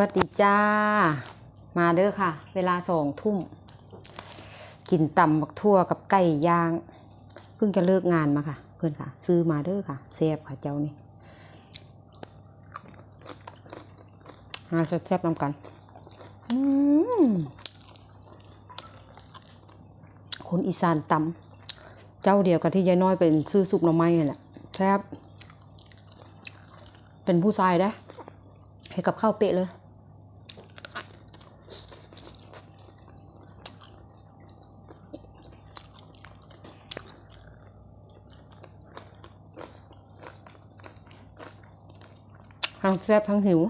วัสดีจ้า มาเด้อค่ะ เวลาสองทุ่ม กินตำบักทั่วกับไก่ย่าง เพิ่งจะเลิกงานมาค่ะ เพื่อนค่ะ ซื้อมาเด้อค่ะแซ่บค่ะเจ้านี่มาแซ่บๆนำกันคนอีสานตำเจ้าเดียวกับที่ยายน้อยเป็นซื้อซุปหน่อไม้นั่แหละแซ่บเป็นผู้ชายได้ให้กับข้าวเป๊ะเลย ทั้งแซ่บทั้งหิว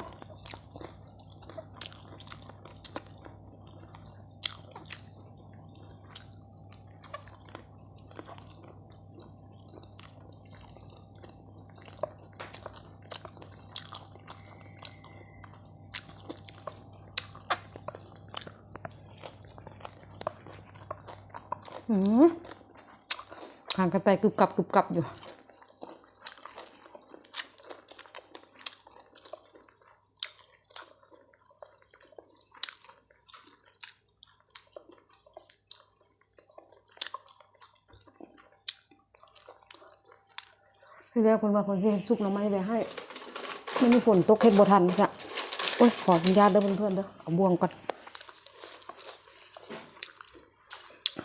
อืมหางกระต่ายกรุบกรับกรุบกรับอยู่ ที่แรกคนว่าคนที่ซุปหน่อไม้ไปให้ไม่มีฝนตกเฮ็ดบ่ทันจ้ะโอ้ยขออนุญาตเด้อเพื่อนๆเด้อเอาบ่วงก่อน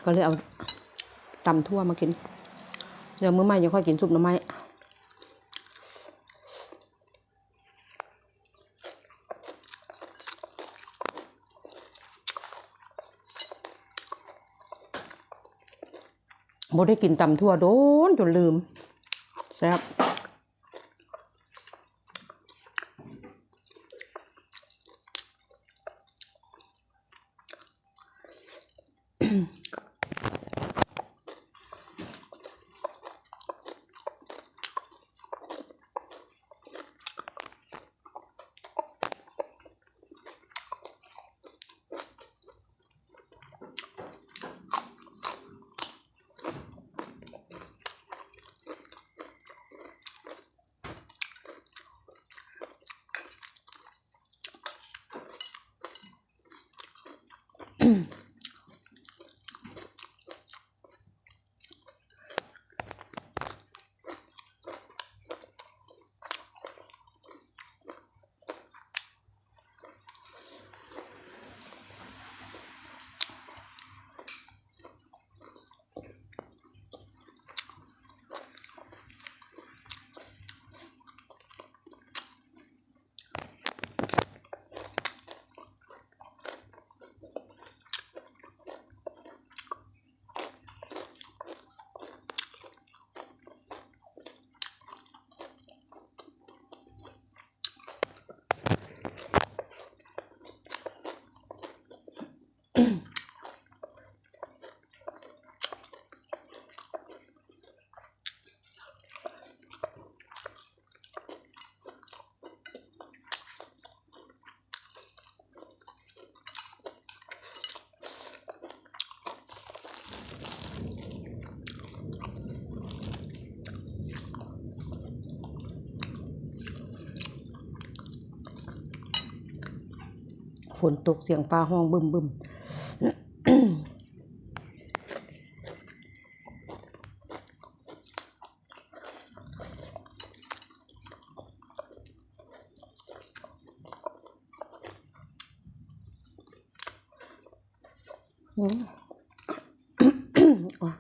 ก็เลยเอาตำทั่วมากิน เดี๋ยวมื้อใหม่ยังค่อยกินซุปหน่อไม้บ่ได้กินตำทั่วโดนจนลืม แซ่บ mm. ฝนตกเสียงฟ้าห้องบึมบึม 嗯，哇！